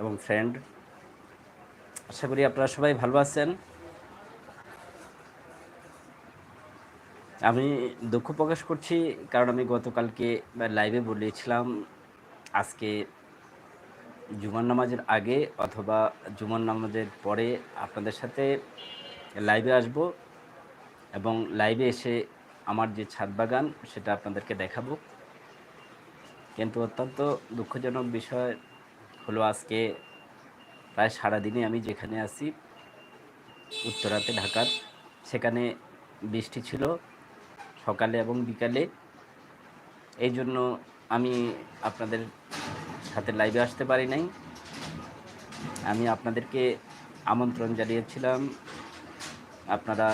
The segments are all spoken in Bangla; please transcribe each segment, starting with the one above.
এবং ফ্রেন্ড আশা করি আপনারা সবাই ভালো আছেন। আমি দুঃখ প্রকাশ করছি, কারণ আমি গতকালকে লাইভে বলেছিলাম, আজকে জুমার নামাজের আগে অথবা জুমার নামাজের পরে আপনাদের সাথে লাইভে আসব এবং লাইভে এসে আমার যে ছাদ বাগান, সেটা আপনাদেরকে দেখাবো। কিন্তু অত্যন্ত দুঃখজনক বিষয় হলো আজকে প্রায় সারাদিনে আমি যেখানে আছি, উত্তরাতে, ঢাকার। সেখানে বৃষ্টি ছিল সকালে এবং বিকালে। এই জন্য আমি আপনাদের সাথে লাইভে আসতে পারি নাই। আমি আপনাদেরকে আমন্ত্রণ জানিয়েছিলাম, আপনারা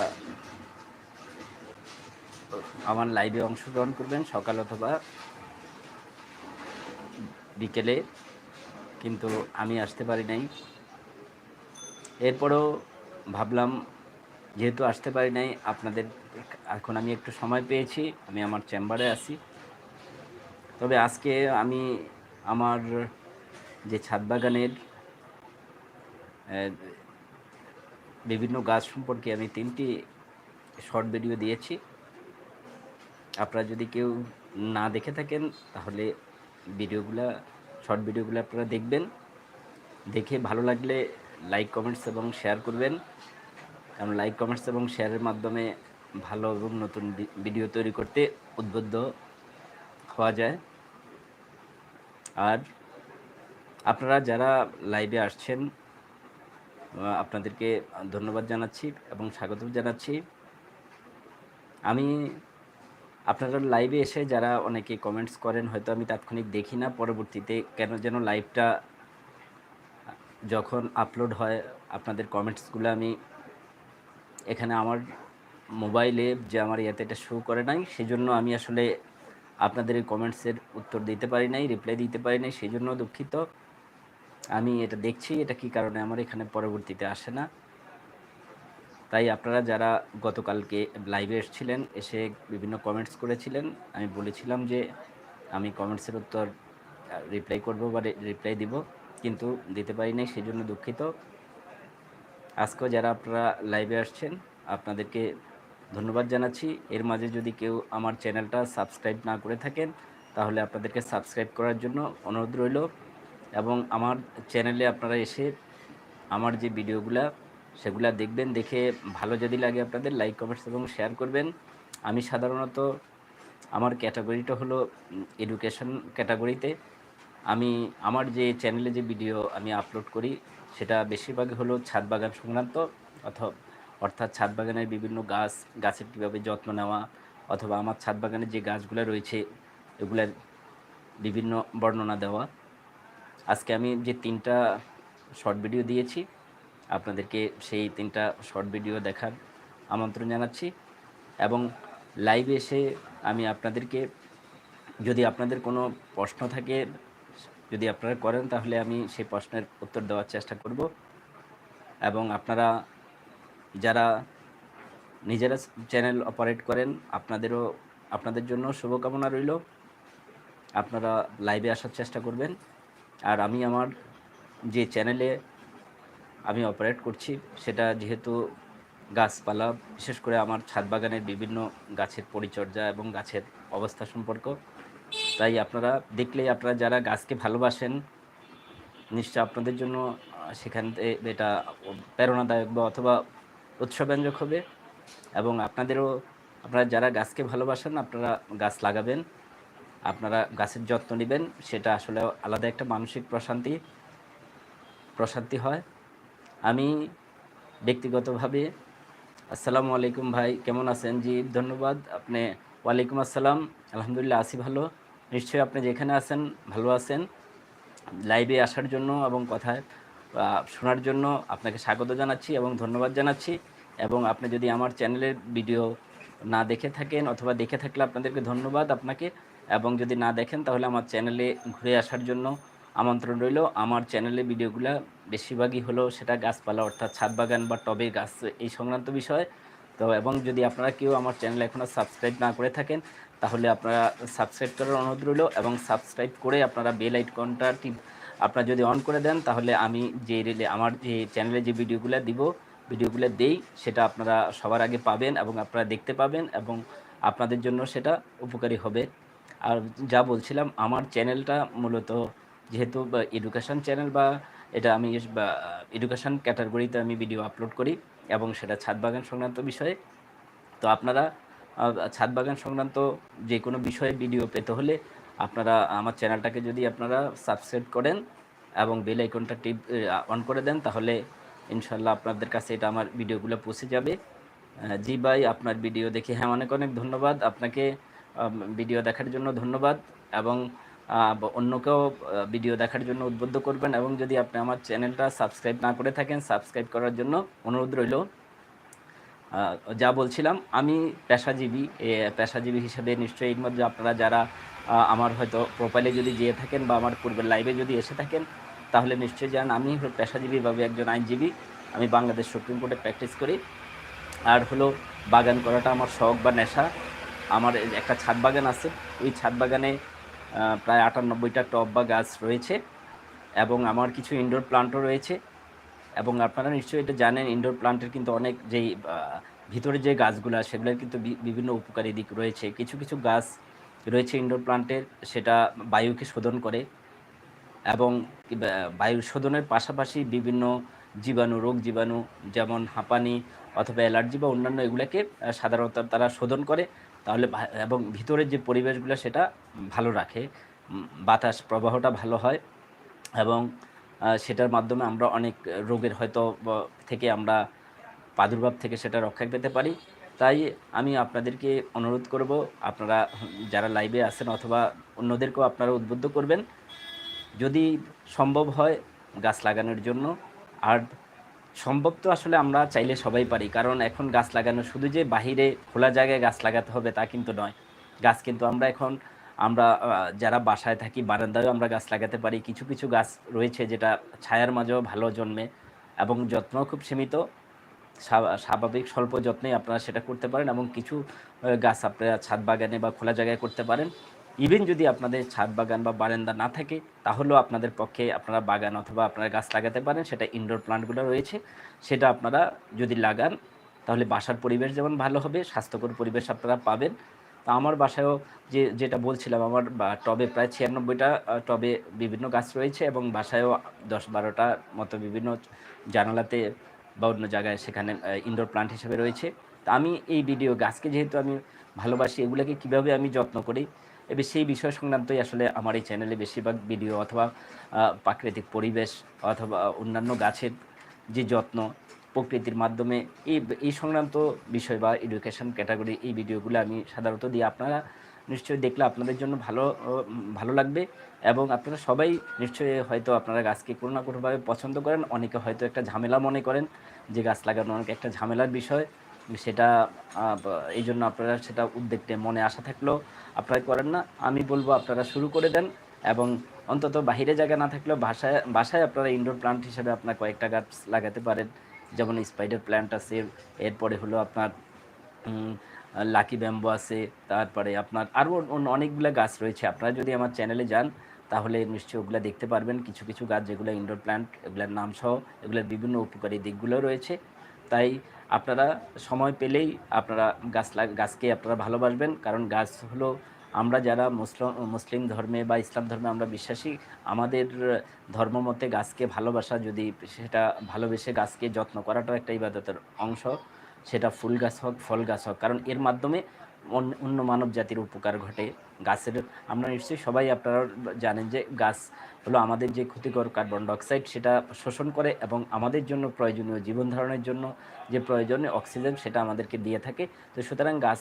আমার লাইভে অংশগ্রহণ করবেন সকাল অথবা বিকেলে। কিন্তু আমি আসতে পারি নাই। এরপরও ভাবলাম, যেহেতু আসতে পারি নাই, আপনাদের এখন আমি একটু সময় পেয়েছি, আমি আমার চেম্বারে আছি। তবে আজকে আমি আমার যে ছাদ বাগানের বিভিন্ন গাছ সম্পর্কে আমি তিনটি শর্ট ভিডিও দিয়েছি। আপনারা যদি কেউ না দেখে থাকেন, তাহলে ভিডিওগুলা শর্ট ভিডিওগুলো আপনারা দেখবেন। দেখে ভালো লাগলে লাইক কমেন্টস এবং শেয়ার করবেন। কারণ লাইক কমেন্টস এবং শেয়ারের মাধ্যমে ভালো এবং নতুন ভিডিও তৈরি করতে উদ্বুদ্ধ হওয়া যায়। আর আপনারা যারা লাইভে আসছেন আপনাদেরকে ধন্যবাদ জানাচ্ছি এবং স্বাগত জানাচ্ছি। আমি আপনারা লাইভে এসে যারা অনেকে কমেন্টস করেন, হয়তো আমি তাৎক্ষণিক দেখি না, পরবর্তীতে কেন যেন লাইভটা যখন আপলোড হয়, আপনাদের কমেন্টসগুলো আমি এখানে আমার মোবাইলে যে আমার ইয়াতে এটা শো করে নাই সেই জন্য আমি আসলে আপনাদের এই কমেন্টসের উত্তর দিতে পারি নাই রিপ্লাই দিতে পারি নাই সেই জন্য দুঃখিত। আমি এটা দেখছি, এটা কি কারণে আমার এখানে পরবর্তীতে আসে না? তাই আপনারা যারা গতকালকে লাইভে এসেছিলেন, এসে বিভিন্ন কমেন্টস করেছিলেন, আমি বলেছিলাম যে আমি কমেন্টসের উত্তর রিপ্লাই করব বা রিপ্লাই দিব, কিন্তু দিতে পারি নাই সেই জন্য দুঃখিত। আজকেও যারা আপনারা লাইভে আসছেন, আপনাদেরকে ধন্যবাদ জানাচ্ছি। এর মাঝে যদি কেউ আমার চ্যানেলটা সাবস্ক্রাইব না করে থাকেন, তাহলে আপনাদেরকে সাবস্ক্রাইব করার জন্য অনুরোধ রইল। এবং আমার চ্যানেলে আপনারা এসে আমার যে ভিডিওগুলা সেগুলো দেখবেন, দেখে ভালো যদি লাগে আপনাদের লাইক কমেন্টস এবং শেয়ার করবেন। আমি সাধারণত আমার ক্যাটাগরিটা হলো এডুকেশন ক্যাটাগরিতে আমি, আমার যে চ্যানেলে যে ভিডিও আমি আপলোড করি, সেটা বেশিরভাগই হলো ছাদ বাগান সংক্রান্ত, অথবা, অর্থাৎ ছাদ বাগানের বিভিন্ন গাছ, গাছের কীভাবে যত্ন নেওয়া, অথবা আমার ছাদ বাগানের যে গাছগুলো রয়েছে, এগুলার বিভিন্ন বর্ণনা দেওয়া। আজকে আমি যে তিনটা শর্ট ভিডিও দিয়েছি আপনাদেরকে সেই তিনটা শর্ট ভিডিও দেখার আমন্ত্রণ জানাচ্ছি এবং লাইভে এসে আমি আপনাদেরকে, যদি আপনাদের কোনো প্রশ্ন থাকে, যদি আপনারা করেন তাহলে আমি সেই প্রশ্নের উত্তর দেওয়ার চেষ্টা করব। এবং আপনারা যারা নিজেরা চ্যানেল অপারেট করেন, আপনাদেরও, আপনাদের জন্য শুভকামনা রইল। আপনারা লাইভে আসার চেষ্টা করবেন। আর আমি আমার যে চ্যানেলে আমি অপারেট করছি। সেটা যেহেতু গাছপালা, বিশেষ করে আমার ছাদ বাগানের বিভিন্ন গাছের পরিচর্যা এবং গাছের অবস্থা সম্পর্ক। তাই আপনারা দেখলেই আপনারা যারা গাছকে ভালোবাসেন, নিশ্চয় আপনাদের জন্য সেখান থেকে এটা প্রেরণাদায়ক বা অথবা উৎসব্যঞ্জক হবে। এবং আপনাদেরও, আপনারা যারা গাছকে ভালোবাসেন, আপনারা গাছ লাগাবেন। আপনারা গাছের যত্ন নেবেন, সেটা আসলে আলাদা একটা মানসিক প্রশান্তি প্রশান্তি হয়। আমি ব্যক্তিগতভাবে, আসসালামু আলাইকুম ভাই, কেমন আছেন? জি, ধন্যবাদ। আপনি, ওয়ালাইকুম আসসালাম। আলহামদুলিল্লাহ আসি ভালো। নিশ্চয়ই আপনি যেখানে আছেন, ভালো আছেন। লাইভে আসার জন্য এবং কথায় শোনার জন্য আপনাকে স্বাগত জানাচ্ছি এবং ধন্যবাদ জানাচ্ছি। এবং আপনি যদি আমার চ্যানেলের ভিডিও না দেখে থাকেন অথবা দেখে থাকলে আপনাদেরকে ধন্যবাদ আপনাকে। এবং যদি না দেখেন, তাহলে আমার চ্যানেলে ঘুরে আসার জন্য আমন্ত্রণ রইল। আমার চ্যানেলে ভিডিওগুলো বেশিরভাগই হলো সেটা গাছপালা, অর্থাৎ ছাদ বাগান বা টবে গাছ এই সংক্রান্ত বিষয়। তো এবং যদি আপনারা কেউ আমার চ্যানেল এখনও সাবস্ক্রাইব না করে থাকেন, তাহলে আপনারা সাবস্ক্রাইব করার অনুরোধ রইল এবং সাবস্ক্রাইব করে আপনারা বেল আইকনটা টিপ, আপনারা যদি অন করে দেন, তাহলে আমি যে রিলে আমার যে চ্যানেলে যে ভিডিওগুলো দিব, ভিডিওগুলো দেই, সেটা আপনারা সবার আগে পাবেন এবং আপনারা দেখতে পাবেন এবং আপনাদের জন্য সেটা উপকারী হবে। আর যা বলছিলাম, আমার চ্যানেলটা মূলত যেহেতু এডুকেশন চ্যানেল বা, এটা আমি এডুকেশন ক্যাটাগরিতে আমি ভিডিও আপলোড করি এবং সেটা ছাদ বাগান সংক্রান্ত বিষয়ে। তো আপনারা ছাদ বাগান সংক্রান্ত যে কোনো বিষয়ে ভিডিও পেতে হলে আপনারা আমার চ্যানেলটাকে যদি আপনারা সাবস্ক্রাইব করেন এবং বেল আইকনটা টিপ অন করে দেন, তাহলে ইনশাল্লাহ আপনাদের কাছে এটা আমার ভিডিওগুলো পৌঁছে যাবে। জি ভাই, আপনার ভিডিও দেখে হ্যাঁ অনেক অনেক ধন্যবাদ। আপনাকে ভিডিও দেখার জন্য ধন্যবাদ এবং ব- অন্যকেও ভিডিও দেখার জন্য উদ্বুদ্ধ করবেন এবং যদি আপনি আমার চ্যানেলটা সাবস্ক্রাইব না করে থাকেন সাবস্ক্রাইব করার জন্য অনুরোধ রইল। যা বলছিলাম, আমি পেশাজীবী পেশাজীবী হিসেবে নিশ্চয়ই এর মধ্যে আপনারা যারা আমার হয়তো প্রোফাইলে যদি যেয়ে থাকেন বা আমার পূর্বের লাইভে যদি এসে থাকেন, তাহলে নিশ্চয়ই জানেন আমি পেশাজীবীভাবে একজন আইনজীবী। আমি বাংলাদেশ সুপ্রিম কোর্টে প্র্যাকটিস করি। আর হলো বাগান করাটা আমার শখ বা নেশা। আমার একটা ছাদ বাগান আছে। ওই ছাদ বাগানে প্রায় আটানব্বইটা টব বা গাছ রয়েছে এবং আমার কিছু ইনডোর প্লান্টও রয়েছে এবং আপনারা নিশ্চয়ই এটা জানেন ইনডোর প্লান্টের কিন্তু অনেক যেই ভিতরে যে গাছগুলো সেগুলোর কিন্তু বিভিন্ন উপকারী দিক রয়েছে। কিছু কিছু গাছ রয়েছে ইনডোর প্লান্টের সেটা বায়ুকে শোধন করে এবং বায়ু শোধনের পাশাপাশি বিভিন্ন জীবাণু, রোগ জীবাণু যেমন হাঁপানি অথবা অ্যালার্জি বা অন্যান্য এগুলোকে সাধারণত তারা শোধন করে। তাহলে এবং ভিতরের যে পরিবেশগুলো সেটা ভালো রাখে। বাতাস প্রবাহটা ভালো হয় এবং সেটার মাধ্যমে আমরা অনেক রোগের হয়তো থেকে আমরা প্রাদুর্ভাব থেকে সেটা রক্ষা পেতে পারি। তাই আমি আপনাদেরকে অনুরোধ করব, আপনারা যারা লাইভে আছেন অথবা অন্যদেরকেও আপনারা উদ্বুদ্ধ করবেন, যদি সম্ভব হয় গাছ লাগানোর জন্য, আর সম্ভব তো আসলে আমরা চাইলে সবাই পারি, কারণ এখন গাছ লাগানো শুধু যে বাহিরে খোলা জায়গায় গাছ লাগাতে হবে তা কিন্তু নয়। গাছ কিন্তু আমরা এখন, আমরা যারা বাসায় থাকি বারান্দায়ও আমরা গাছ লাগাতে পারি। কিছু কিছু গাছ রয়েছে যেটা ছায়ার মাঝেও ভালো জন্মে এবং যত্ন খুব সীমিত। স্বাভাবিক স্বল্প যত্নে আপনারা সেটা করতে পারেন এবং কিছু গাছ আপনারা ছাদ বাগানে বা খোলা জায়গায় করতে পারেন। ইভেন যদি আপনাদের ছাদ বাগান বা বারান্দা না থাকে, তাহলেও আপনাদের পক্ষে আপনারা বাগান অথবা আপনারা গাছ লাগাতে পারেন, সেটা ইনডোর প্লান্টগুলো রয়েছে। সেটা আপনারা যদি লাগান, তাহলে বাসার পরিবেশ যেমন ভালো হবে, স্বাস্থ্যকর পরিবেশ আপনারা পাবেন। তা আমার বাসায়ও যে, যেটা বলছিলাম, আমার টবে প্রায় ছিয়ানব্বইটা টবে বিভিন্ন গাছ রয়েছে এবং বাসায়ও দশ বারোটা মতো বিভিন্ন জানালাতে বা অন্য জায়গায় সেখানে ইনডোর প্লান্ট হিসেবে রয়েছে। তা আমি এই ভিডিও গাছকে যেহেতু আমি ভালোবাসি, এগুলোকে কীভাবে আমি যত্ন করি সেই বিষয় সংক্রান্তই আসলে আমার এই চ্যানেলে বেশিরভাগ ভিডিও অথবা প্রাকৃতিক পরিবেশ অথবা অন্যান্য গাছের যে যত্ন প্রকৃতির মাধ্যমে এই এই সংক্রান্ত বিষয় বা এডুকেশন ক্যাটাগরি এই ভিডিওগুলো আমি সাধারণত দিই। আপনারা নিশ্চয়ই দেখলে আপনাদের জন্য ভালো ভালো লাগবে এবং আপনারা সবাই নিশ্চয়ই হয়তো আপনারা গাছকে কোনো না কোনোভাবে পছন্দ করেন। অনেকে হয়তো একটা ঝামেলা মনে করেন যে গাছ লাগানো অনেক একটা ঝামেলার বিষয়। সেটা এই জন্য আপনারা সেটা উদ্যোগ নিয়ে মনে আশা থাকলেও আপনারা করেন না। আমি বলব আপনারা শুরু করে দেন এবং অন্তত বাহিরে জায়গা না থাকলেও বাসায় বাসায় আপনারা ইনডোর প্লান্ট হিসাবে আপনার কয়েকটা গাছ লাগাতে পারেন। যেমন স্পাইডার প্ল্যান্ট আছে, এরপরে হলো আপনার লাকি ব্যাম্বো আছে, তারপরে আপনার আরও অনেকগুলো গাছ রয়েছে। আপনারা যদি আমার চ্যানেলে যান, তাহলে নিশ্চয়ই ওগুলো দেখতে পারবেন। কিছু কিছু গাছ যেগুলো ইনডোর প্ল্যান্ট এগুলোর নাম সহ এগুলোর বিভিন্ন উপকারী দিকগুলো রয়েছে। তাই আপনারা সময় পেলেই আপনারা গাছ গাছকে আপনারা ভালোবাসবেন। কারণ গাছ হলো আমরা যারা মুসলিম মুসলিম ধর্মে বা ইসলাম ধর্মে আমরা বিশ্বাসী, আমাদের ধর্ম মতে গাছকে ভালোবাসা যদি সেটা ভালোবেসে গাছকে যত্ন করাটাও একটা ইবাদতের অংশ, সেটা ফুল গাছ হোক, ফল গাছ হোক। কারণ এর মাধ্যমে অন্য মানব জাতির উপকার ঘটে। গাছের, আমরা নিশ্চয়ই সবাই আপনারা জানেন যে গাছ হলো আমাদের যে ক্ষতিকর কার্বন ডাইঅক্সাইড সেটা শোষণ করে এবং আমাদের জন্য প্রয়োজনীয়, জীবন ধারণের জন্য যে প্রয়োজনীয় অক্সিজেন সেটা আমাদেরকে দিয়ে থাকে। তো সুতরাং গাছ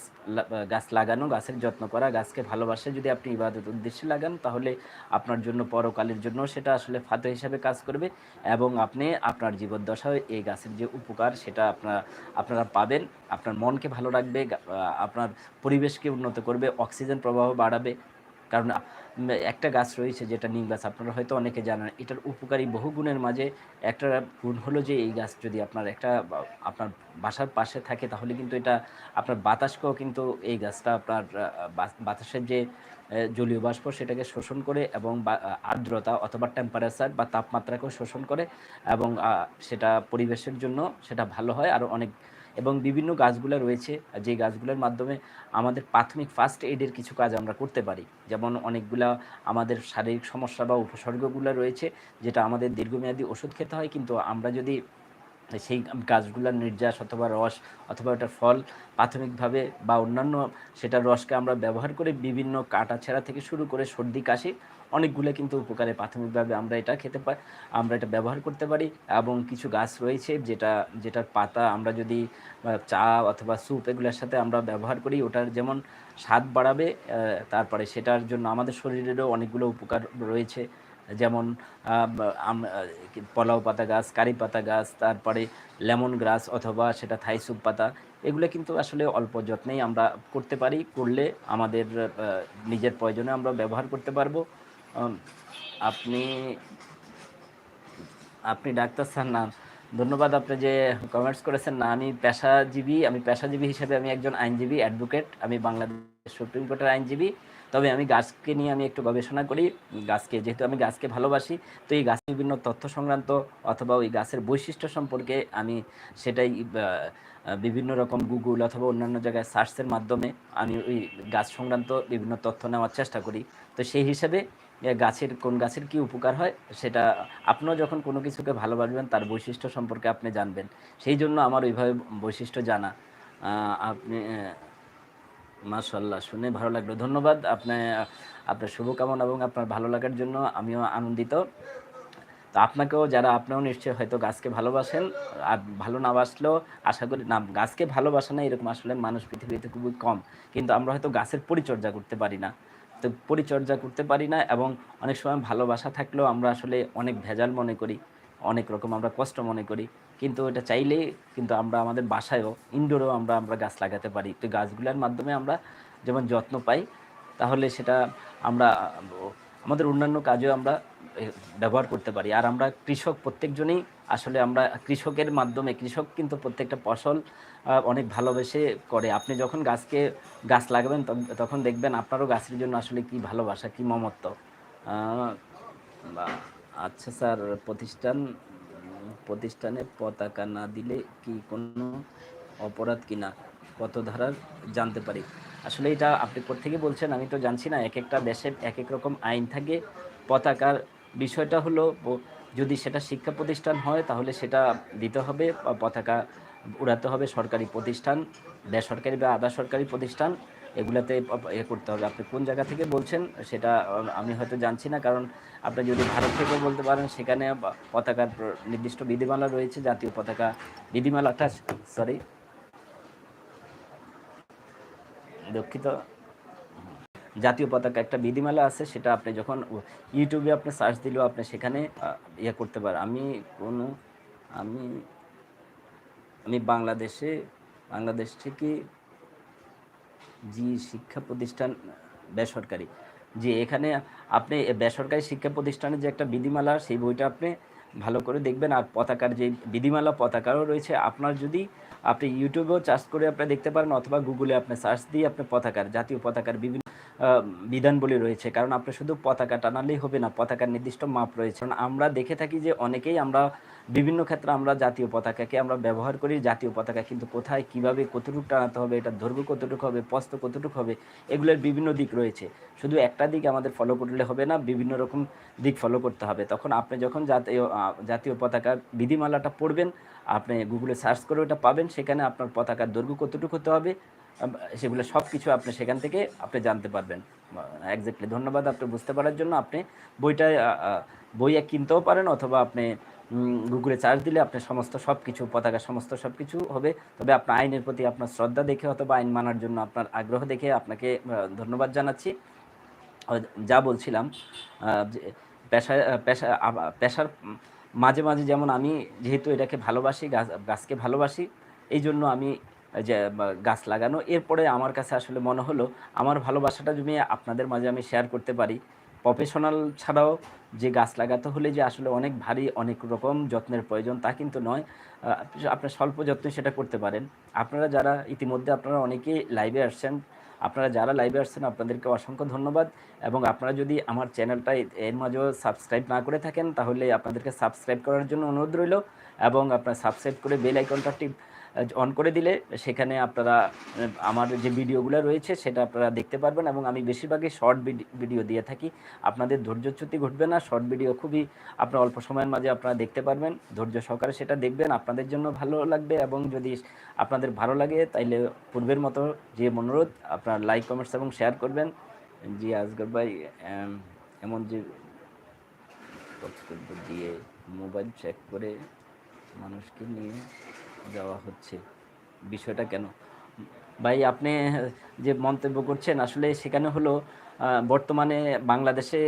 গাছ লাগানো, গাছের যত্ন করা, গাছকে ভালোবাসে যদি আপনি ইবাদত উদ্দেশ্যে লাগান, তাহলে আপনার জন্য পরকালের জন্য সেটা আসলে ফাতে হিসাবে কাজ করবে এবং আপনি আপনার জীবদ্দশায় এই গাছের যে উপকার, সেটা আপনার, আপনারা পাবেন। আপনার মনকে ভালো রাখবে আপনার পরিবেশকে উন্নত করবে অক্সিজেন প্রবাহ বাড়াবে। কারণ একটা গাছ রয়েছে যেটা নিম গাছ, আপনারা হয়তো অনেকে জানেন, এটার উপকারী বহু গুণের মাঝে একটা গুণ হলো যে এই গাছ যদি আপনার একটা, আপনার বাসার পাশে থাকে, তাহলে কিন্তু এটা আপনার বাতাসকেও কিন্তু এই গাছটা আপনার বাতাসের যে জলীয় বাষ্প সেটাকে শোষণ করে এবং আর্দ্রতা অথবা টেম্পারেচার বা তাপমাত্রাকেও শোষণ করে এবং সেটা পরিবেশের জন্য সেটা ভালো হয়। আর অনেক এবং বিভিন্ন গাছগুলো রয়েছে যে গাছগুলোর মাধ্যমে আমাদের প্রাথমিক ফার্স্ট এইডের কিছু কাজ আমরা করতে পারি। যেমন অনেকগুলা আমাদের শারীরিক সমস্যা বা উপসর্গগুলো রয়েছে, যেটা আমাদের দীর্ঘমেয়াদী ওষুধ খেতে হয়, কিন্তু আমরা যদি সেই গাছগুলোর নির্যাস অথবা রস অথবা ওটার ফল প্রাথমিকভাবে বা অন্যান্য সেটার রসকে আমরা ব্যবহার করে বিভিন্ন কাটা ছেঁড়া থেকে শুরু করে সর্দি, কাশি অনেকগুলো কিন্তু উপকারে প্রাথমিকভাবে আমরা এটা খেতে পারি আমরা এটা ব্যবহার করতে পারি এবং কিছু গাছ রয়েছে যেটা, যেটার পাতা আমরা যদি চা অথবা স্যুপ এগুলোর সাথে আমরা ব্যবহার করি, ওটার যেমন স্বাদ বাড়াবে তারপরে সেটার জন্য আমাদের শরীরেরও অনেকগুলো উপকার রয়েছে। যেমন পলাও পাতা গাছ, কারি পাতা গাছ, তারপরে লেমন গ্রাস অথবা সেটা থাইসুপ পাতা, এগুলো কিন্তু আসলে অল্প যত্নেই আমরা করতে পারি, করলে আমাদের নিজের প্রয়োজনে আমরা ব্যবহার করতে পারব। আপনি আপনি ডাক্তার স্যার না। ধন্যবাদ আপনি যে কমেন্টস করেছেন না। আমি পেশাজীবী আমি পেশাজীবী হিসেবে আমি একজন আইনজীবী অ্যাডভোকেট আমি বাংলাদেশ সুপ্রিম কোর্টের আইনজীবী। তবে আমি গাছকে নিয়ে আমি একটু গবেষণা করি। গাছকে, যেহেতু আমি গাছকে ভালোবাসি, তো এই গাছের বিভিন্ন তথ্য সংক্রান্ত অথবা ওই গাছের বৈশিষ্ট্য সম্পর্কে আমি সেটাই বিভিন্ন রকম গুগল অথবা অন্যান্য জায়গায় সার্চের মাধ্যমে আমি ওই গাছ সংক্রান্ত বিভিন্ন তথ্য নেওয়ার চেষ্টা করি। তো সেই হিসেবে গাছের, কোন গাছের কি উপকার হয় সেটা আপনিও যখন কোনো কিছুকে ভালোবাসবেন, তার বৈশিষ্ট্য সম্পর্কে আপনি জানবেন। সেই জন্য আমার ওইভাবে বৈশিষ্ট্য জানা। আপনি মাশাল্লাহ শুনে ভালো লাগল। ধন্যবাদ। আপনি, আপনার শুভকামনা এবং আপনার ভালো লাগার জন্য আমিও আনন্দিত। তো আপনাকেও, যারা আপনিও নিশ্চয়ই হয়তো গাছকে ভালোবাসেন, আর ভালো না বাসলেও আশা করি, না, গাছকে ভালোবাসে না এরকম আসলে মানুষ পৃথিবীতে খুবই কম। কিন্তু আমরা হয়তো গাছের পরিচর্যা করতে পারি না। তো পরিচর্যা করতে পারি না এবং অনেক সময় ভালোবাসা থাকলেও আমরা আসলে অনেক ভেজাল মনে করি, অনেক রকম আমরা কষ্ট মনে করি। কিন্তু এটা চাইলে কিন্তু আমরা আমাদের বাসায়ও ইনডোরেও আমরা আমরা গাছ লাগাতে পারি। তো গাছগুলোর মাধ্যমে আমরা যেমন যত্ন পাই, তাহলে সেটা আমরা আমাদের অন্যান্য কাজেও আমরা ব্যবহার করতে পারি। আর আমরা কৃষক প্রত্যেকজনেই আসলে আমরা কৃষকের মাধ্যমে, কৃষক কিন্তু প্রত্যেকটা ফসল অনেক ভালোবেসে করে। আপনি যখন গাছকে, গাছ লাগাবেন তখন- দেখবেন আপনারও গাছের জন্য আসলে কি ভালোবাসা, কি মমত্ব। আচ্ছা স্যার, প্রতিষ্ঠান, প্রতিষ্ঠানে পতাকা না দিলে কি কোনো অপরাধ কিনা? কত ধারার জানতে পারি। আসলে এটা আপনি থেকে বলছেন, আমি তো জানছি না, এক একটা দেশে এক এক রকম আইন থাকে। পতাকার বিষয়টা হলো যদি সেটা শিক্ষা প্রতিষ্ঠান হয়, তাহলে সেটা দিতে হবে পতাকা উড়াতে হবে সরকারি প্রতিষ্ঠান, বেসরকারি বা আধা সরকারি প্রতিষ্ঠান, এগুলাতে এ করতে হবে। আপনি কোন জায়গা থেকে বলছেন, সেটা আমি হয়তো জানছি না, কারণ আপনি যদি ভারত থেকে বলতে পারেন, সেখানে পতাকার নির্দিষ্ট বিধিমালা রয়েছে, জাতীয় পতাকা বিধিমালাটা সরি দুঃখিত। জাতীয় পতাকা একটা বিধিমালা আছে, সেটা আপনি যখন ইউটিউবে আপনি সার্চ দিলেও আপনি সেখানে ইয়ে করতে পারেন। আমি কোনো, আমি আমি বাংলাদেশে, বাংলাদেশ থেকে জি শিক্ষা প্রতিষ্ঠান, বেসরকারি, যে এখানে আপনি বেসরকারি শিক্ষা প্রতিষ্ঠানের যে একটা বিধিমালা, সেই বইটা আপনি ভালো করে দেখবেন। আর পতাকার যে বিধিমালা, পতাকারও রয়েছে। আপনার যদি আপনি ইউটিউবেও চার্জ করে আপনি দেখতে পারেন অথবা গুগলে আপনি সার্চ দিয়ে আপনি পতাকার জাতীয় পতাকার বিভিন্ন বিধানবলী রয়েছে। কারণ আপনি শুধু পতাকা টানালেই হবে না, পতাকার নির্দিষ্ট মাপ রয়েছে। কারণ আমরা দেখে থাকি যে অনেকেই আমরা বিভিন্ন ক্ষেত্রে আমরা জাতীয় পতাকাকে আমরা ব্যবহার করি, জাতীয় পতাকা কিন্তু কোথায়, কীভাবে, কতটুকু টানাতে হবে এটা দৈর্ঘ্য কতটুকু হবে, পস্ত কতটুকু হবে, এগুলোর বিভিন্ন দিক রয়েছে। শুধু একটা দিক আমাদের ফলো করলে হবে না, বিভিন্ন রকম দিক ফলো করতে হবে। তখন আপনি যখন জাতীয় জাতীয় পতাকার বিধিমালাটা পড়বেন, আপনি গুগলে সার্চ করে ওটা পাবেন, সেখানে আপনার পতাকার দৈর্ঘ্য কতটুকু হতে হবে সেগুলো সব কিছু আপনি সেখান থেকে আপনি জানতে পারবেন। একজাক্টলি ধন্যবাদ আপনি বুঝতে পারার জন্য। আপনি বইটা বই কিনতেও পারেন অথবা আপনি গুগলে চার্জ দিলে আপনি সমস্ত সব কিছু পতাকা সমস্ত সব কিছু হবে। তবে আপনার আইনের প্রতি আপনার শ্রদ্ধা দেখে অথবা আইন মানার জন্য আপনার আগ্রহ দেখে আপনাকে ধন্যবাদ জানাচ্ছি। যা বলছিলাম পেশা পেশা পেশার মাঝে মাঝে যেমন আমি যেহেতু এটাকে ভালোবাসি, গাছ, গাছকে ভালোবাসি, এই জন্য আমি যে গাছ লাগানো। এরপরে আমার কাছে আসলে মনে হলো, আমার ভালোবাসাটা জমিয়ে আপনাদের মাঝে আমি শেয়ার করতে পারি প্রফেশনাল ছাড়াও যে গাছ লাগাতে হলে যে আসলে অনেক ভারী, অনেক রকম যত্নের প্রয়োজন তা কিন্তু নয়। আপনার স্বল্প যত্নে সেটা করতে পারেন। আপনারা যারা ইতিমধ্যে আপনারা অনেকেই লাইভে আসছেন, আপনারা যারা লাইভে আসছেন, আপনাদেরকে অসংখ্য ধন্যবাদ। এবং আপনারা যদি আমার চ্যানেলটা এর মাঝেও সাবস্ক্রাইব না করে থাকেন, তাহলে আপনাদেরকে সাবস্ক্রাইব করার জন্য অনুরোধ রইল। এবং আপনারা সাবস্ক্রাইব করে বেল আইকনটা টিপ অন করে দিলে সেখানে আপনারা আমার যে ভিডিওগুলো রয়েছে সেটা আপনারা দেখতে পারবেন এবং আমি বেশিরভাগই শর্ট ভিডিও দিয়ে থাকি। আপনাদের ধৈর্যচ্যুতি ঘটবে না শর্ট ভিডিও খুবই আপনার অল্প সময়ের মাঝে আপনারা দেখতে পারবেন, ধৈর্য সহকারে সেটা দেখবেন, আপনাদের জন্য ভালো লাগবে এবং যদি আপনাদের ভালো লাগে তাইলে পূর্বের মতো যে অনুরোধ, আপনার লাইক কমেন্টস এবং শেয়ার করবেন। জি আজগর ভাই এমন যে বক্তব্য দিয়ে মোবাইল চেক করে মানুষকে নিয়ে যাওয়া হচ্ছে। বিষয়টা কেন? ভাই, আপনি যে মন্তব্য করছেন, আসলে সেখানে হলো বর্তমানে বাংলাদেশে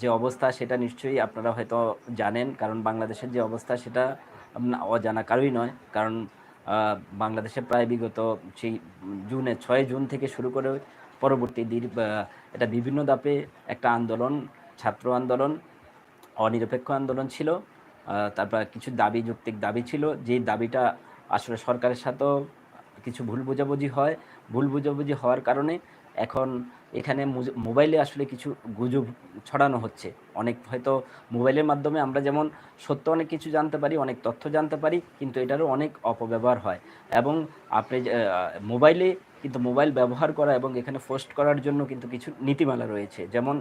যে অবস্থা সেটা নিশ্চয়ই আপনারা হয়তো জানেন, কারণ বাংলাদেশের যে অবস্থা সেটা অজানা কারোই নয়। কারণ বাংলাদেশে প্রায় বিগত সেই জুনে, ছয় জুন থেকে শুরু করে পরবর্তী এটা বিভিন্ন দাপে একটা আন্দোলন, ছাত্র আন্দোলন, অনিরপেক্ষ আন্দোলন ছিল। তারপর কিছু দাবি, যৌক্তিক দাবি ছিল। যেই দাবিটা আসলে সরকারের সাথেও কিছু ভুল বোঝাবুঝি হয়। ভুল বোঝাবুঝি হওয়ার কারণে এখন এখানে মোবাইলে আসলে কিছু গুজব ছড়ানো হচ্ছে। অনেক হয়তো মোবাইলের মাধ্যমে আমরা যেমন সত্য অনেক কিছু জানতে পারি, অনেক তথ্য জানতে পারি, কিন্তু এটারও অনেক অপব্যবহার হয়। এবং আপনি মোবাইলে কিন্তু মোবাইল ব্যবহার করা এবং এখানে পোস্ট করার জন্য কিন্তু কিছু নীতিমালা রয়েছে। যেমন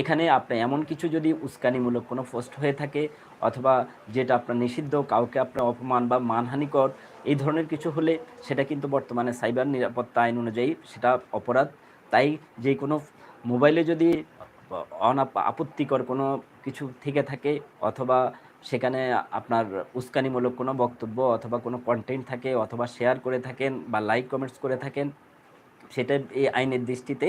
এখানে আপনি এমন কিছু যদি উস্কানিমূলক কোনো পোস্ট হয়ে থাকে অথবা যেটা আপনার নিষিদ্ধ, কাউকে আপনার অপমান বা মানহানিকর, এই ধরনের কিছু হলে সেটা কিন্তু বর্তমানে সাইবার নিরাপত্তা আইন অনুযায়ী সেটা অপরাধ। তাই যে কোনো মোবাইলে যদি অনাপ আপত্তিকর কোনো কিছু থেকে থাকে অথবা সেখানে আপনার উস্কানিমূলক কোনো বক্তব্য অথবা কোনো কন্টেন্ট থাকে অথবা শেয়ার করে থাকেন বা লাইক কমেন্টস করে থাকেন, সেটা এই আইনের দৃষ্টিতে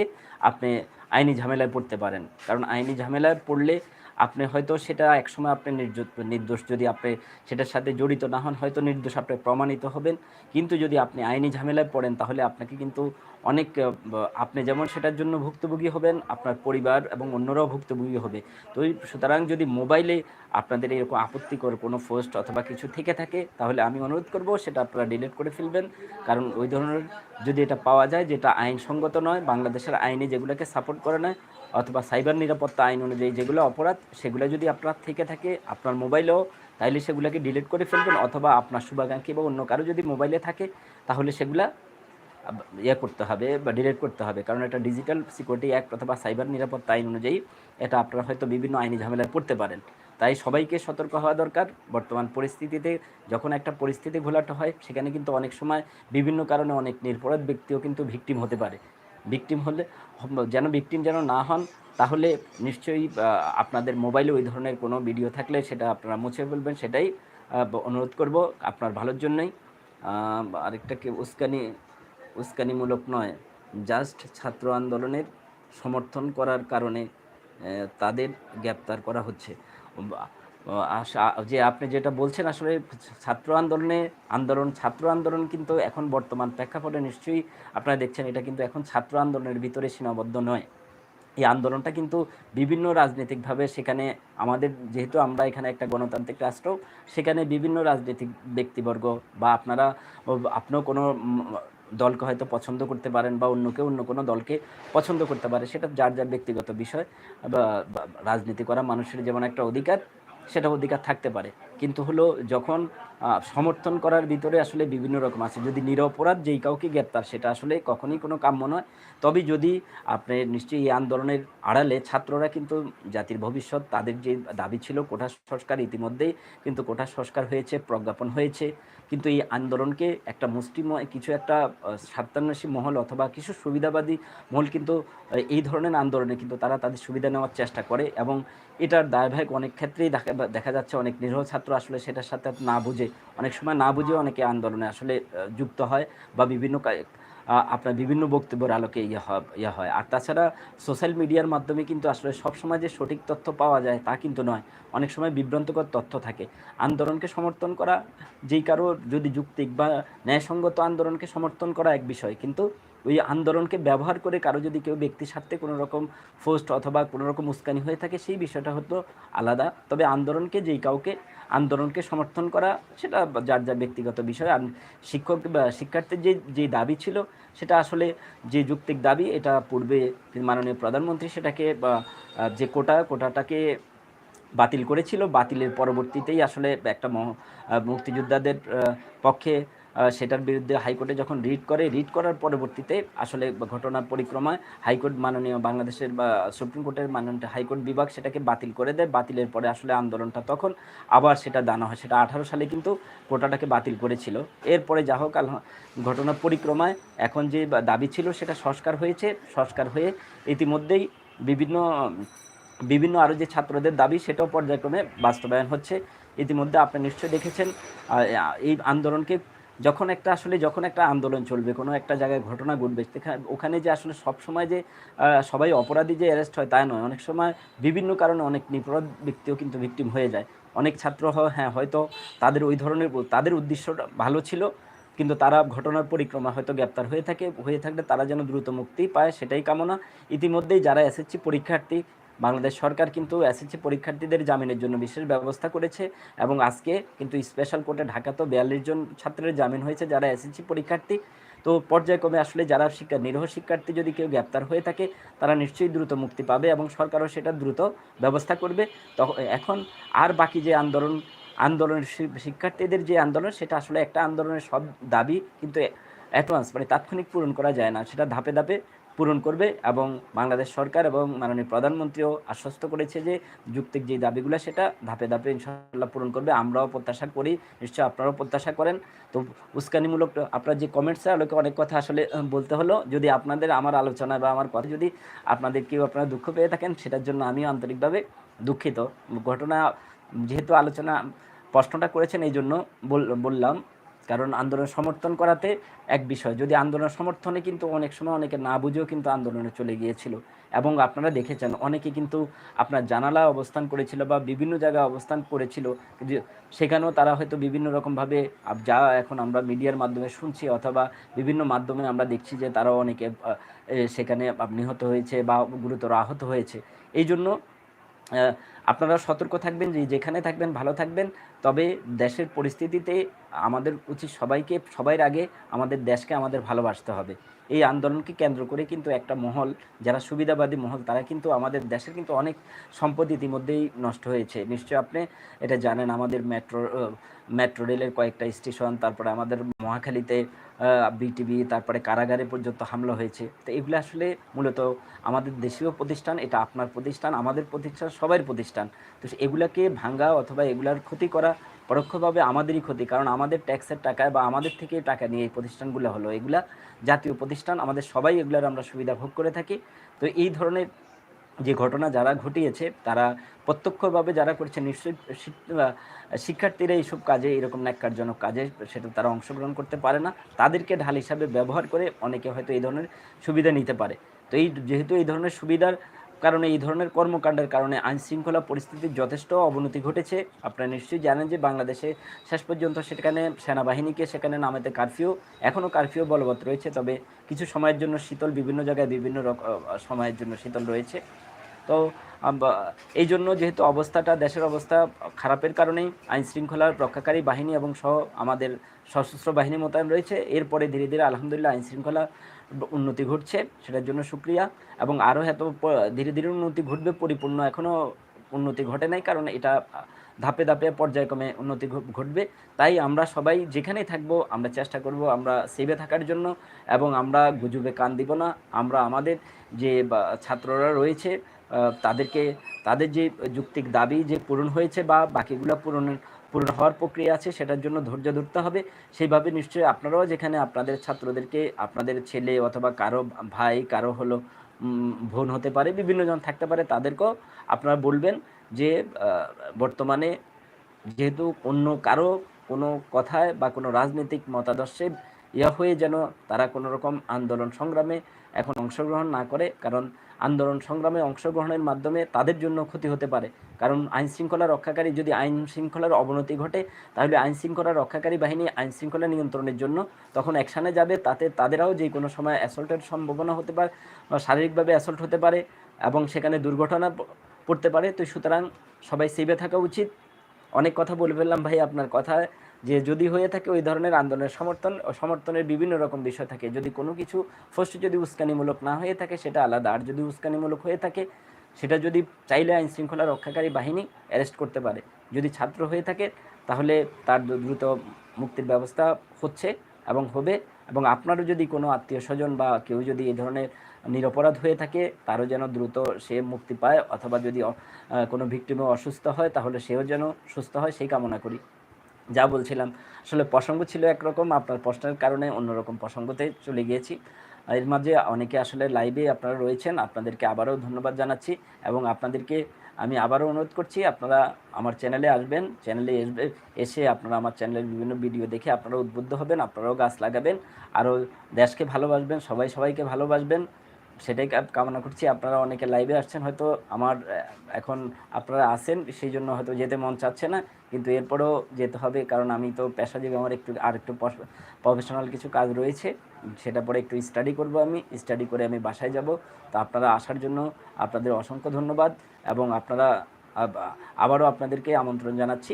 আপনি আইনি ঝামেলায় পড়তে পারেন। কারণ আইনি ঝামেলায় পড়লে আপনি হয়তো সেটা একসময় আপনি নির্জ- নির্দোষ, যদি আপনি সেটার সাথে জড়িত না হন, হয়তো নির্দোষ আপনি প্রমাণিত হবেন। কিন্তু যদি আপনি আইনি ঝামেলায় পড়েন, তাহলে আপনাকে কিন্তু অনেক আপনি যেমন সেটার জন্য ভুক্তভোগী হবেন, আপনার পরিবার এবং অন্যরাও ভুক্তভোগী হবে। তো সুতরাং যদি মোবাইলে আপনাদের এরকম আপত্তিকর কোনো পোস্ট অথবা কিছু থেকে থাকে, তাহলে আমি অনুরোধ করব সেটা আপনারা ডিলিট করে ফেলবেন। কারণ ওই ধরনের যদি এটা পাওয়া যায়, যেটা আইনসঙ্গত নয়, বাংলাদেশের আইনে যেগুলোকে সাপোর্ট করে না অথবা সাইবার নিরাপত্তা আইন অনুযায়ী যেগুলো অপরাধ, সেগুলো যদি আপনার থেকে থাকে আপনার মোবাইলেও, তাইলে সেগুলোকে ডিলিট করে ফেলবেন অথবা আপনার শুভাকাঙ্ক্ষী বা অন্য কারও যদি মোবাইলে থাকে, তাহলে সেগুলা ইয়ে করতে হবে বা ডিলিট করতে হবে। কারণ এটা ডিজিটাল সিকিউরিটি অ্যাক্ট অথবা সাইবার নিরাপত্তা আইন অনুযায়ী এটা আপনারা হয়তো বিভিন্ন আইনি ঝামেলায় পড়তে পারেন। তাই সবাইকে সতর্ক হওয়া দরকার। বর্তমান পরিস্থিতিতে যখন একটা পরিস্থিতি ঘোলাটা হয়, সেখানে কিন্তু অনেক সময় বিভিন্ন কারণে অনেক নিরপরাধ ব্যক্তিও কিন্তু ভিকটিম হতে পারে। ভিকটিম হলে যেন ভিকটিম যেন না হন তাহলে নিশ্চয়ই আপনাদের মোবাইলে ওই ধরনের কোনো ভিডিও থাকলে সেটা আপনারা মুছে ফেলবেন সেটাই অনুরোধ করব আপনার ভালোর জন্যই। আহ, আরেকটা কি উস্কানি উস্কানিমূলক নয় জাস্ট ছাত্র আন্দোলনের সমর্থন করার কারণে তাদের গ্রেপ্তার করা হচ্ছে। যে আপনি যেটা বলছেন, আসলে ছাত্র আন্দোলনে, আন্দোলন, ছাত্র আন্দোলন কিন্তু এখন বর্তমান প্রেক্ষাপটে নিশ্চয়ই আপনারা দেখছেন, এটা কিন্তু এখন ছাত্র আন্দোলনের ভিতরে সীমাবদ্ধ নয়। এই আন্দোলনটা কিন্তু বিভিন্ন রাজনৈতিকভাবে সেখানে আমাদের, যেহেতু আমরা এখানে একটা গণতান্ত্রিক রাষ্ট্র, সেখানে বিভিন্ন রাজনৈতিক ব্যক্তিবর্গ বা আপনারা আপনার কোনো দলকে হয়তো পছন্দ করতে পারেন বা অন্য কেউ অন্য কোনো দলকে পছন্দ করতে পারে, সেটা যার যার ব্যক্তিগত বিষয় বা, রাজনীতি করা মানুষের যেমন একটা অধিকার সেটা অধিকার থাকতে পারে। কিন্তু হলো যখন সমর্থন করার ভিতরে আসলে বিভিন্ন রকম আছে। যদি নিরপরাধ যেই কাউকে গ্রেপ্তার, সেটা আসলে কখনই কোনো কাম্য নয়। তবে যদি আপনি নিশ্চয়ই এই আন্দোলনের আড়ালে ছাত্ররা কিন্তু জাতির ভবিষ্যৎ, তাদের যে দাবি ছিল কোঠা সংস্কার ইতিমধ্যেই কিন্তু কোঠা সংস্কার হয়েছে, প্রজ্ঞাপন হয়েছে। কিন্তু এই আন্দোলনকে একটা মুষ্টিময় কিছু একটা স্বার্থান্বেষী মহল অথবা কিছু সুবিধাবাদী মহল কিন্তু এই ধরনের আন্দোলনে কিন্তু তারা তাদের সুবিধা নেওয়ার চেষ্টা করে এবং এটার দায়ভাগ অনেক ক্ষেত্রেই দেখা দেখা যাচ্ছে, অনেক নিরহ ছাত্র আসলে সেটার সাথে না বুঝে, অনেক সময় না বুঝে অনেকে আন্দোলনে আসলে যুক্ত হয় বা বিভিন্ন আপনার বিভিন্ন বক্তব্যের আলোকে ইয়ে ইয়ে হয়। আর তাছাড়া সোশ্যাল মিডিয়ার মাধ্যমে কিন্তু আসলে সবসময় যে সঠিক তথ্য পাওয়া যায় তা কিন্তু নয়। অনেক সময় বিভ্রান্তকর তথ্য থাকে। আন্দোলনকে সমর্থন করা যেই কারও যদি যুক্তিক বা ন্যায়সঙ্গত আন্দোলনকে সমর্থন করা এক বিষয়, কিন্তু ওই আন্দোলনকে ব্যবহার করে কারও যদি কেউ ব্যক্তি স্বার্থে কোনো রকম পোস্ট অথবা কোনো রকম উস্কানি হয়ে থাকে, সেই বিষয়টা হতো আলাদা। তবে আন্দোলনকে যেই কাউকে আন্দোলনকে সমর্থন করা, সেটা যার যা ব্যক্তিগত বিষয়। আর শিক্ষক বা শিক্ষার্থীর যে যে দাবি ছিল, সেটা আসলে যে যুক্তিক দাবি, এটা পূর্বে মাননীয় প্রধানমন্ত্রী সেটাকে যে কোটা, কোটাটাকে বাতিল করেছিল। বাতিলের পরবর্তীতেই আসলে একটা মুক্তিযোদ্ধাদের পক্ষে সেটার বিরুদ্ধে হাইকোর্টে যখন রিট করে, রিট করার পরবর্তীতে আসলে ঘটনার পরিক্রমায় হাইকোর্ট মাননীয় বাংলাদেশের বা সুপ্রিম কোর্টের মাননীয় হাইকোর্ট বিভাগ সেটাকে বাতিল করে দেয়। বাতিলের পরে আসলে আন্দোলনটা তখন আবার সেটা দানা হয়। সেটা আঠারো সালে কিন্তু কোটাটাকে বাতিল করেছিল। এরপরে যা হোক ঘটনার পরিক্রমায় এখন যে দাবি ছিল সেটা সংস্কার হয়েছে। সংস্কার হয়ে ইতিমধ্যেই বিভিন্ন বিভিন্ন আরও যে ছাত্রদের দাবি সেটাও পর্যায়ক্রমে বাস্তবায়ন হচ্ছে। ইতিমধ্যে আপনি নিশ্চয়ই দেখেছেন এই আন্দোলনকে যখন একটা আসলে যখন একটা আন্দোলন চলবে, কোনো একটা জায়গায় ঘটনা ঘটবে ওখানে যে আসলে সব সময় যে সবাই অপরাধী যে অ্যারেস্ট হয় তাই নয়। অনেক সময় বিভিন্ন কারণে অনেক নিপরাধ ব্যক্তিও কিন্তু ভিক্টিম হয়ে যায়। অনেক ছাত্র হ্যাঁ হয়তো তাদের ওই ধরনের, তাদের উদ্দেশ্যটা ভালো ছিল, কিন্তু তারা ঘটনার পরিক্রমা হয়তো গ্রেপ্তার হয়ে থাকে, হয়ে থাকলে তারা যেন দ্রুত মুক্তি পায়, সেটাই কামনা। ইতিমধ্যেই যারা এসএসসি পরীক্ষার্থী বাংলাদেশ সরকার কিন্তু এসএসসি পরীক্ষার্থীদের জামিনের জন্য বিশেষ ব্যবস্থা করেছে এবং আজকে কিন্তু স্পেশাল কোর্টে ঢাকাতেও বিয়াল্লিশ জন ছাত্রের জামিন হয়েছে যারা এসএসসি পরীক্ষার্থী। তো পর্যায়ক্রমে আসলে যারা শিক্ষা, নিরহ শিক্ষার্থী যদি কেউ গ্রেপ্তার হয়ে থাকে, তারা নিশ্চয়ই দ্রুত মুক্তি পাবে এবং সরকারও সেটা দ্রুত ব্যবস্থা করবে। তখন এখন আর বাকি যে আন্দোলন, আন্দোলনের শিক্ষার্থীদের যে আন্দোলন, সেটা আসলে একটা আন্দোলনের সব দাবি কিন্তু অ্যাডভান্স মানে তাৎক্ষণিক পূরণ করা যায় না। সেটা ধাপে ধাপে পূরণ করবে এবং বাংলাদেশ সরকার এবং মাননীয় প্রধানমন্ত্রীও আশ্বস্ত করেছে যে যুক্তিক যে দাবিগুলো সেটা ধাপে ধাপে ইনশাল্লাহ পূরণ করবে। আমরাও প্রত্যাশা করি, নিশ্চয়ই আপনারাও প্রত্যাশা করেন। তো উস্কানিমূলক আপনার যে কমেন্টসে আলোকে অনেক কথা আসলে বলতে হলো। যদি আপনাদের আমার আলোচনা বা আমার কথা যদি আপনাদের কেউ আপনারা দুঃখ পেয়ে থাকেন, সেটার জন্য আমিও আন্তরিকভাবে দুঃখিত। ঘটনা, যেহেতু আলোচনা প্রশ্নটা করেছেন এই জন্য বল- বললাম। কারণ আন্দোলন সমর্থন করাতে এক বিষয়। যদি আন্দোলন সমর্থনে কিন্তু অনেক সময় অনেকে না বুঝেও কিন্তু আন্দোলনে চলে গিয়েছিল। এবং আপনারা দেখেছেন, অনেকে কিন্তু আপনার জানালা অবস্থান করেছিল বা বিভিন্ন জায়গায় অবস্থান করেছিল সেখানেও তারা হয়তো বিভিন্ন রকমভাবে যা এখন আমরা মিডিয়ার মাধ্যমে শুনছি অথবা বিভিন্ন মাধ্যমে আমরা দেখছি যে তারাও অনেকে সেখানে নিহত হয়েছে বা গুরুতর আহত হয়েছে। এই জন্য আপনারা সতর্ক থাকবেন যে যেখানে থাকবেন, ভালো থাকবেন। তবে দেশের পরিস্থিতিতে আমাদের উচিত সবাইকে সবার আগে আমাদের দেশকে আমাদের ভালোবাসতে হবে। এই আন্দোলনকে কেন্দ্র করে কিন্তু একটা মহল, যারা সুবিধাবাদী মহল, তারা কিন্তু আমাদের দেশের কিন্তু অনেক সম্পদ ইতিমধ্যেই নষ্ট হয়েছে। নিশ্চয় আপনি এটা জানেন, আমাদের মেট্রো মেট্রো রেলের কয়েকটা স্টেশন, তারপরে আমাদের মহাখালীতে বিটিভি, তারপরে কারাগারে পর্যন্ত হামলা হয়েছে। তো এগুলো আসলে মূলত আমাদের দেশীয় প্রতিষ্ঠান, এটা আপনার প্রতিষ্ঠান, আমাদের প্রতিষ্ঠান সবার প্রতিষ্ঠান। তো এগুলাকে ভাঙ্গা অথবা এগুলার ক্ষতি করা পরোক্ষভাবে আমাদেরই ক্ষতি, কারণ আমাদের ট্যাক্সের টাকায় বা আমাদের থেকে টাকা নিয়ে এই প্রতিষ্ঠানগুলো হলো। এগুলা জাতীয় প্রতিষ্ঠান, আমাদের সবাই এগুলার আমরা সুবিধা ভোগ করে থাকি। তো এই ধরনের যে ঘটনা যারা ঘটিয়েছে, তারা প্রত্যক্ষভাবে যারা করছে, নিশ্চয়ই শিক- শিক্ষার্থীরা এইসব কাজে এরকম ন্যাক্কারজনক কাজে সেটা তারা অংশগ্রহণ করতে পারে না। তাদেরকে ঢাল হিসাবে ব্যবহার করে অনেকে হয়তো এই ধরনের সুবিধা নিতে পারে। তো এই, যেহেতু এই ধরনের সুবিধার কারণে এই ধরনের কর্মকাণ্ডের কারণে আইন শৃঙ্খলা পরিস্থিতির যথেষ্ট অবনতি ঘটেছে। আপনারা নিশ্চয়ই জানেন যে বাংলাদেশে শেষ পর্যন্ত সেখানে সেনাবাহিনীকে সেখানে নামাতে কারফিউ এখনও কারফিউ বলবৎ রয়েছে, তবে কিছু সময়ের জন্য শীতল বিভিন্ন জায়গায় বিভিন্ন সময়ের জন্য শীতল রয়েছে। তো এই জন্য যেহেতু অবস্থাটা, দেশের অবস্থা খারাপের কারণেই আইন শৃঙ্খলার রক্ষাকারী বাহিনী এবং সহ আমাদের সশস্ত্র বাহিনী মোতায়েন রয়েছে। এরপরে ধীরে ধীরে আলহামদুলিল্লাহ আইন শৃঙ্খলা উন্নতি ঘটছে, সেটার জন্য সুক্রিয়া এবং আরও এত ধীরে ধীরে উন্নতি ঘটবে, পরিপূর্ণ এখনও উন্নতি ঘটে নাই, কারণ এটা ধাপে ধাপে পর্যায়ক্রমে উন্নতি ঘটবে। তাই আমরা সবাই যেখানেই থাকব, আমরা চেষ্টা করব আমরা সেভে থাকার জন্য, এবং আমরা গুজবে কান দিব না। আমরা আমাদের যে ছাত্ররা রয়েছে তাদেরকে, তাদের যে যুক্তিক দাবি যে পূরণ হয়েছে বা বাকিগুলো পূরণের পূরণ হওয়ার প্রক্রিয়া আছে, সেটার জন্য ধৈর্য ধরতে হবে। সেইভাবে নিশ্চয়ই আপনারাও যেখানে আপনাদের ছাত্রদেরকে, আপনাদের ছেলে অথবা কারও ভাই, কারও হলো বোন হতে পারে, বিভিন্ন জন থাকতে পারে, তাদেরকেও আপনারা বলবেন যে বর্তমানে যেহেতু অন্য কারও কোনো কথায় বা কোনো রাজনৈতিক মতাদর্শে ইয়া হয়ে যেন তারা কোনো রকম আন্দোলন সংগ্রামে এখন অংশগ্রহণ না করে, কারণ আন্দোলন সংগ্রামে অংশগ্রহণের মাধ্যমে তাদের জন্য ক্ষতি হতে পারে। কারণ আইন শৃঙ্খলা রক্ষাকারী যদি আইন শৃঙ্খলার অবনতি ঘটে, তাহলে আইন শৃঙ্খলা রক্ষাকারী বাহিনী আইন শৃঙ্খলা নিয়ন্ত্রণের জন্য তখন অ্যাকশানে যাবে। তাতে তাদেরাও যে কোনো সময় অ্যাসল্টের সম্ভাবনা হতে পারে, বা শারীরিকভাবে অ্যাসল্ট হতে পারে এবং সেখানে দুর্ঘটনা পড়তে পারে। তো সুতরাং সবাই সেভে থাকা উচিত। অনেক কথা বলে ফেললাম ভাই আপনার কথায়। যে যদি হয়ে থাকে ওই ধরনের আন্দোলনের সমর্থন, সমর্থনের বিভিন্ন রকম বিষয় থাকে। যদি কোনো কিছু ফার্স্ট যদি উস্কানিমূলক না হয়ে থাকে, সেটা আলাদা। আর যদি উস্কানিমূলক হয়ে থাকে, সেটা যদি চাইলে আইন শৃঙ্খলা রক্ষাকারী বাহিনী অ্যারেস্ট করতে পারে। যদি ছাত্র হয়ে থাকে, তাহলে তার দ্রুত মুক্তির ব্যবস্থা হচ্ছে এবং হবে। এবং আপনারও যদি কোনো আত্মীয় স্বজন বা কেউ যদি এই ধরনের নিরপরাধ হয়ে থাকে, তারও যেন দ্রুত সে মুক্তি পায়। অথবা যদি কোনো ভিক্টিমও অসুস্থ হয়, তাহলে সেও যেন সুস্থ হয়, সেই কামনা করি। যা বলছিলাম, আসলে প্রসঙ্গ ছিল একরকম, আপনার প্রশ্নের কারণে অন্যরকম প্রসঙ্গতে চলে গিয়েছি। এর মাঝে অনেকে আসলে লাইভে আপনারা রয়েছেন, আপনাদেরকে আবারও ধন্যবাদ জানাচ্ছি এবং আপনাদেরকে আমি আবারও অনুরোধ করছি, আপনারা আমার চ্যানেলে আসবেন চ্যানেলে এসবে, এসে আপনারা আমার চ্যানেলের বিভিন্ন ভিডিও দেখে আপনারা উদ্বুদ্ধ হবেন, আপনারাও গাছ লাগাবেন, আরও দেশকে ভালোবাসবেন, সবাই সবাইকে ভালোবাসবেন। সেটাই কামনা করছি। আপনারা অনেকে লাইভে আসছেন, হয়তো আমার এখন আপনারা আসেন সেই জন্য হয়তো যেতে মন চাচ্ছে না। কিন্তু এরপরেও যেতে হবে, কারণ আমি তো পেশাজীবী আমার একটু, আর একটু প্রফেশনাল কিছু কাজ রয়েছে। সেটা পরে একটু স্টাডি করব আমি স্টাডি করে আমি বাসায় যাব। তো আপনারা আসার জন্য আপনাদের অসংখ্য ধন্যবাদ এবং আপনারা আবারও আপনাদেরকে আমন্ত্রণ জানাচ্ছি।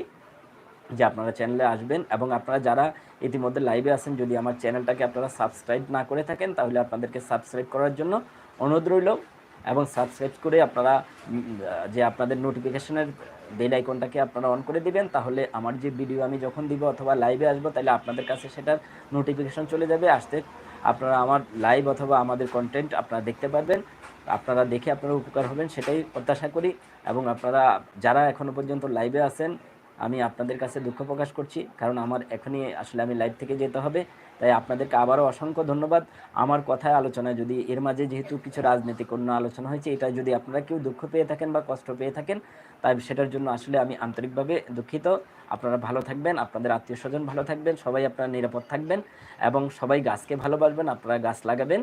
যে আপনারা চ্যানেলে আসবেন এবং আপনারা যারা ইতিমধ্যে লাইভে আছেন, যদি আমার চ্যানেলটাকে আপনারা সাবস্ক্রাইব না করে থাকেন, তাহলে আপনাদেরকে সাবস্ক্রাইব করার জন্য অনুরোধ রইল এবং সাবস্ক্রাইব করে আপনারা যে আপনাদের নোটিফিকেশনের বেল আইকনটাকে আপনারা অন করে দিবেন, তাহলে আমার যে ভিডিও আমি যখন দিব অথবা লাইভে আসব, তাহলে আপনাদের কাছে সেটার নোটিফিকেশন চলে যাবে। আসতে আপনারা আমার লাইভ অথবা আমাদের কন্টেন্ট আপনারা দেখতে পারবেন, আপনারা দেখে আপনারা উপকার হবেন, সেটাই প্রত্যাশা করি। এবং আপনারা, যারা এখনও পর্যন্ত লাইভে আছেন আমি আপনাদের কাছে দুঃখ প্রকাশ করছি, কারণ আমার এখনই আসলে আমি লাইভ থেকে যেতে হবে। তাই আপনাদেরকে আবারও অসংখ্য ধন্যবাদ। আমার কথায় আলোচনায় যদি এর মাঝে যেহেতু কিছু রাজনৈতিক অন্য আলোচনা হয়েছে এটা যদি আপনারা কেউ দুঃখ পেয়ে থাকেন বা কষ্ট পেয়ে থাকেন, তাই সেটার জন্য আসলে আমি আন্তরিকভাবে দুঃখিত। আপনারা ভালো থাকবেন, আপনাদের আত্মীয় স্বজন ভালো থাকবেন, সবাই আপনারা নিরাপদ থাকবেন এবং সবাই গাছকে ভালোবাসবেন, আপনারা গাছ লাগাবেন।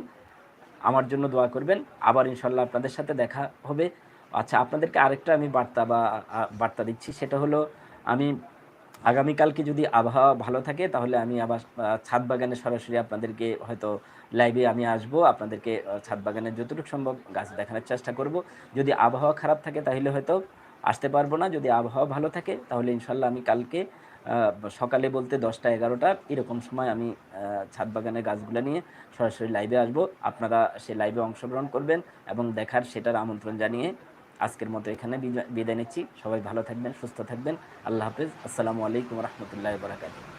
আমার জন্য দোয়া করবেন। আবার ইনশাল্লাহ আপনাদের সাথে দেখা হবে। আচ্ছা আপনাদেরকে আরেকটা আমি বার্তা বা বার্তা দিচ্ছি, সেটা হলো আমি আগামীকালকে যদি আবহাওয়া ভালো থাকে, তাহলে আমি আবার ছাদ বাগানে সরাসরি আপনাদেরকে হয়তো লাইভে আমি আসব। আপনাদেরকে ছাদ বাগানের যতটুকু সম্ভব গাছ দেখানোর চেষ্টা করব। যদি আবহাওয়া খারাপ থাকে, তাহলে হয়তো আসতে পারব না। যদি আবহাওয়া ভালো থাকে, তাহলে ইনশাল্লাহ আমি কালকে সকালে বলতে দশটা এগারোটা, এরকম সময় আমি ছাদ বাগানের গাছগুলো নিয়ে সরাসরি লাইভে আসব। আপনারা সে লাইভে অংশগ্রহণ করবেন এবং দেখার, সেটার আমন্ত্রণ জানিয়ে আজকের মতো এখানে বিদায় নিচ্ছি। সবাই ভালো থাকবেন, সুস্থ থাকবেন। আল্লাহ হাফিজ। আসসালামু আলাইকুম রহমতুল্লাহ বারাকাতুহ।